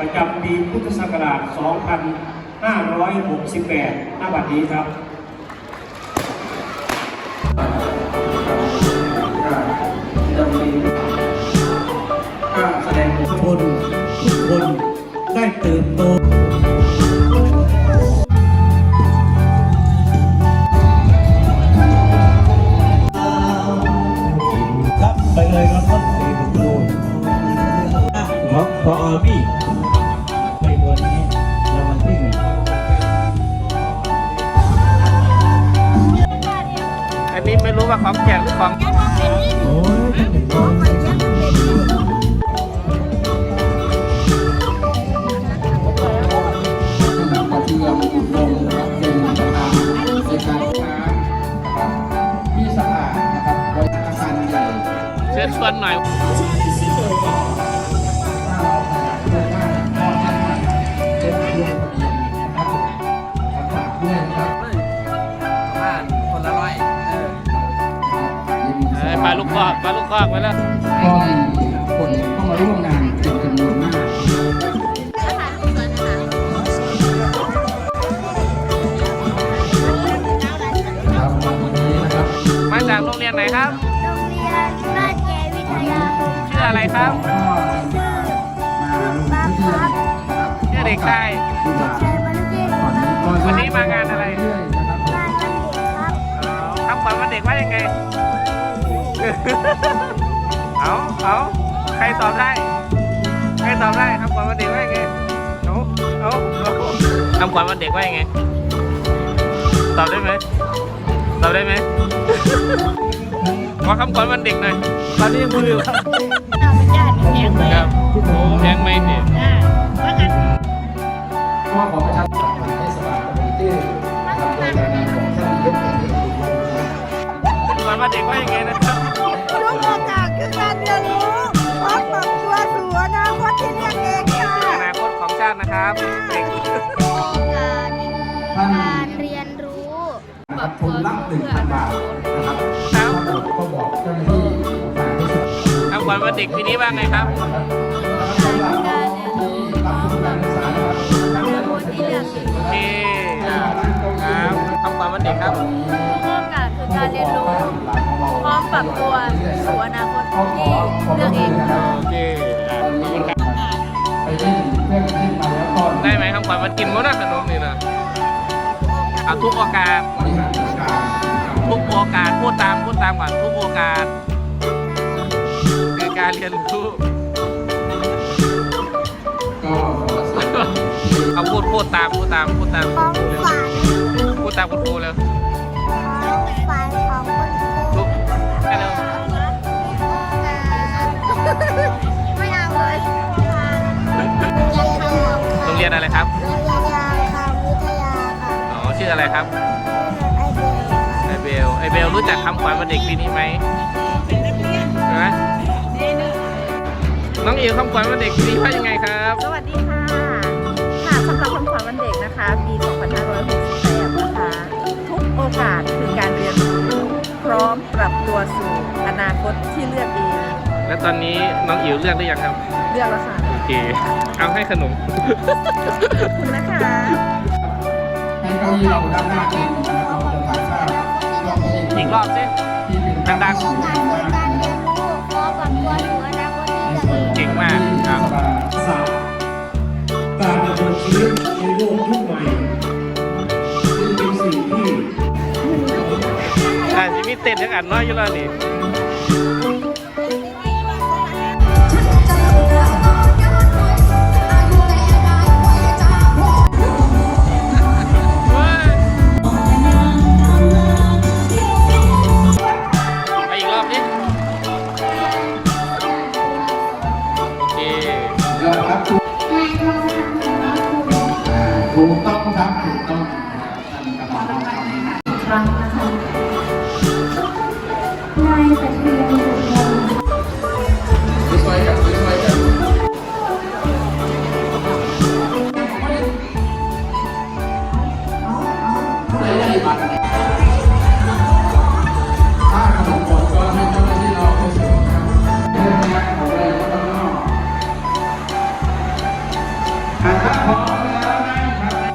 ประจำปีพุทธศักราช 2568ณบัดนี้ครับดำเนินการแสดงทุกคนทุกคนได้เติบโตครับไปเลยครับท่านเอกโนของพออามี่ ไม่รู้ว่าของแจกหรือของโอ้ยท่านเป็นคนขณะกร ลาลูกคอกปลาลูกคอกไปแล้วก็มีคนเข้ามาร่วมงานเป็นจำนวนมากครับวันนี้นะครับมาจากโรงเรียนไหนครับ โรงเรียนบ้านแกวิทยาคมชื่ออะไรครับ ก็มาลงพื้นที่นะครับชื่อเด็กชายที่จะเชิญมาลูกเล่นก่อนนี้ก็วันนี้มางานอะไร เรื่อยๆนะครับบ้านวันเด็กครับคำขวัญวันเด็กว่ายังไง เอาเอาใครตอบได้ ใครตอบได้คำขวัญวันเด็กว่ายังไงเอาเอาเอาคำขวัญวันเด็กว่ายังไง ตอบได้ไหมตอบได้ไหมขอคำขวัญวันเด็กหน่อย ตอนนี้ยังมือครับเอาไปจ้าแข็งเลยครับโอ้แพงไหมเนี่ยอ่าว่ากันก็ขอประชาสัมพันธ์ให้สภาคอมมิชชั่นนะครับโดยการนำของท่านนายกเอกอุดมนะครับคำขวัญวันเด็กว่ายังไงนะครับทุกโอกาส คือการเรียนรู้พร้อมปรับตัวสู่อนาคตที่เรียกเองค่ะอนาคตของชาตินะครับเด็กโอกาสการเรียนรู้นะครับทุนละหนึ่งพันบาทนะครับครับถ้าผมก็บอกเจ้าหน้าที่ฝ่ายที่สุดคำขวัญวันเด็กปีนี้ว่าไงครับสำหรับน้องที่รับทุนการศึกษานะครับทั้งเรียนรู้ที่เรียนโอเคครับครับคำขวัญวันเด็กครับทุกโอกาสคือการเรียนรู้ พร้อมปรับตัวสู่อนาคต ที่เลือกเองค่ะโอเคอะขอบคุณครับไปเล่นเพื่อนเล่นมาแล้วก็ได้ไหมคำขวัญวันกินมั้งนะขนมนี่นะเอาทุกโอกาสบริหารจัดการทุกโอกาสพูดตามพูดตามก่อนทุกโอกาสคือการเรียนรู้ก็ขอสักเอาพูดพูดตามพูดตามพูดตามของฝันพูดตามคุณครูแล้วของฝันของ ชื่ออะไรครับไอเดียไอเบลไอเบลรู้จักคำขวัญวันเด็กปีนี้ไหมนะน้องอิวคำขวัญวันเด็กปีนี้ว่ายังไงครับ สวัสดีค่ะ ค่ะสำหรับคำขวัญวันเด็กนะคะปี2568นะคะ ทุกโอกาสคือการเรียนรู้พร้อมปรับตัวสู่อนาคตที่เลือกเองแล้วตอนนี้น้องอิ๋วเลือกหรือยังครับ เลือกแล้วค่ะ โอเค เอาให้ขนม ขอบคุณนะคะให้ เก้าอี้เราด้านหน้าเป็นนะครับเราจะถ่ายภาพรอบนี้อีกรอบสิที่เป็นดังโอกาสคือการเรียนรู้พร้อมปรับตัวสู่อนาคตที่เลือกเองเก่งมากครับสามการดำเนินชีวิตในโลกยุคใหม่จึงเป็นสิ่งที่ อาจะมีเต้นยังอันน้อยอยู่แล้วนี่ ครับถูกต้องท่านกำลังทำครั้งนะคะนายตะเคียน